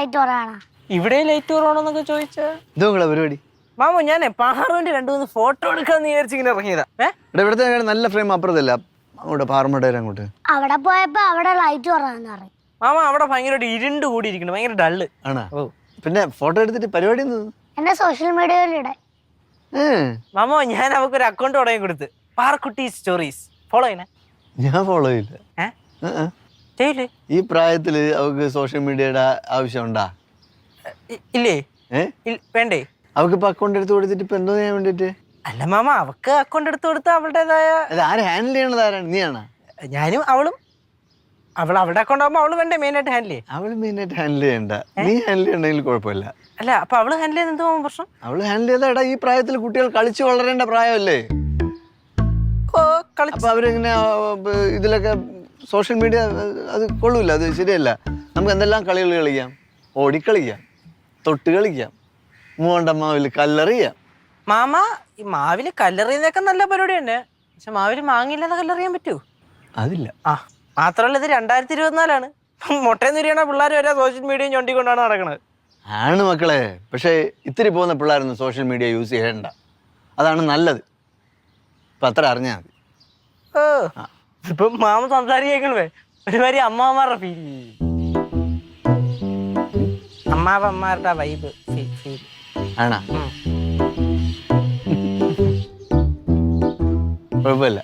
Light കുറവാണ് ഇവിടെ light കുറവാണെന്നൊക്കെ ചോദിച്ചാ. ഇത് നിങ്ങളെ പരിപാടി. മാമു ഞാനേ പാറുവിന്റെ രണ്ടു മൂന്ന് ഫോട്ടോ എടുക്കാന്ന് വിചാരിച്ച് ഇങ്ങനെ ഇറങ്ങിയതാ. ഇവിടെ ഇവിടുത്തെ നല്ല ഫ്രെയിം അപ്പുറത്തല്ല? അങ്ങോട്ട് പാറമട്ട അങ്ങോട്ട്. അവിടെ പോയപ്പോ അവിടെ ലൈറ്റ് കുറവാന്ന് പറയും. മാമ അവിടെ ഭയങ്കരമായിട്ട് ഇരുണ്ട് കൂടിയിരിക്കുന്നു ഭയങ്കര ഡള്ള് ആണോ? പിന്നെ ഫോട്ടോ എടുത്തിട്ട് പരിപാടി എന്നെ സോഷ്യൽ മീഡിയയിലിടെ മാമ ഞാൻ അവർക്ക് ഒരു അക്കൗണ്ട് തുടങ്ങി കൊടുത്ത്. പാറക്കുട്ടി സ്റ്റോറീസ് ഫോളോ ചെയ്യണേ? ഞാൻ ഫോളോ ചെയ്യില്ല. ഏ? ഏ, ഏ. ചെയ്യില്ലേ ഈ പ്രായത്തിൽ അവക്ക് സോഷ്യൽ മീഡിയയുടെ ആവശ്യം ഉണ്ടാ? ഇല്ലേ? വേണ്ടേ? അവക്ക് ഇപ്പൊ അക്കൗണ്ട് എടുത്ത് കൊടുത്തിട്ട് ഇപ്പൊ എന്തോ ചെയ്യാൻ വേണ്ടിട്ട് അല്ല മാമ അവക്ക് അക്കൗണ്ട് എടുത്ത് കൊടുത്ത് അവളുടേതായ ആര് ഹാൻഡിൽ ചെയ്യണത് ആരാണ്? നീയാണോ? ഞാനും അവളും. അവൾ അവളുടെ അക്കൗണ്ട് ആവുമ്പോ അവൾ വേണ്ടേ മെയിൻ ആയിട്ട് ഹാൻഡിൽ ചെയ്യാൻ അവൾ മെയിൻ ആയിട്ട് ഹാൻഡിൽ ചെയ്യണ്ട. നീ ഹാൻഡിൽ ചെയ്യണമെങ്കിൽ കുഴപ്പമില്ല. അല്ല അപ്പൊ അവൾ ഹാൻഡിൽ ചെയ്യുന്ന എന്തോ പ്രശ്നം? അവൾ ഹാൻഡിൽ ചെയ്താ എടാ ഈ പ്രായത്തിൽ കുട്ടികൾ കളിച്ചു വളരേണ്ട പ്രായമല്ലേ? അപ്പൊ അവരിങ്ങനെ ഇതിലൊക്കെ സോഷ്യൽ മീഡിയ അത് കൊള്ളൂല അത് ശരിയല്ല. നമുക്ക് എന്തെല്ലാം കളികൾ കളിക്കാം? ഓടിക്കളിക്കാം തൊട്ട് കളിക്കാം മൂവണ്ടമ്മാവിൽ കല്ലെറിയാം. മാമ ഈ മാവിൽ കല്ലെറിയുന്നതൊക്കെ നല്ല പരിപാടി തന്നെ. പക്ഷെ മാവിൽ മാങ്ങില്ലാതെ കല്ലെറിയാൻ പറ്റൂ? അതില്ല. ആ മാത്രമല്ല ഇത് രണ്ടായിരത്തി ഇരുപത്തിനാലാണ്. മുട്ടയെന്ന് തിരിയണ പിള്ളേർ വരെ സോഷ്യൽ മീഡിയയും ചൊണ്ടിക്കൊണ്ടാണ് നടക്കുന്നത് ആണ് മക്കളെ. പക്ഷേ ഇത്തിരി പോകുന്ന പിള്ളേരൊന്നും സോഷ്യൽ മീഡിയ യൂസ് ചെയ്യണ്ട. അതാണ് നല്ലത്. ഇപ്പം അത്ര അറിഞ്ഞാൽ മതി. ഓ. ഇപ്പൊ മാമ സംസാരിക്കണേ ഒരുമാതിരി അമ്മാമാരുടെ ഫീൽ അമ്മാവന്മാരുടെ വൈബ് ഫീൽ ആണാ? കുഴപ്പമില്ല.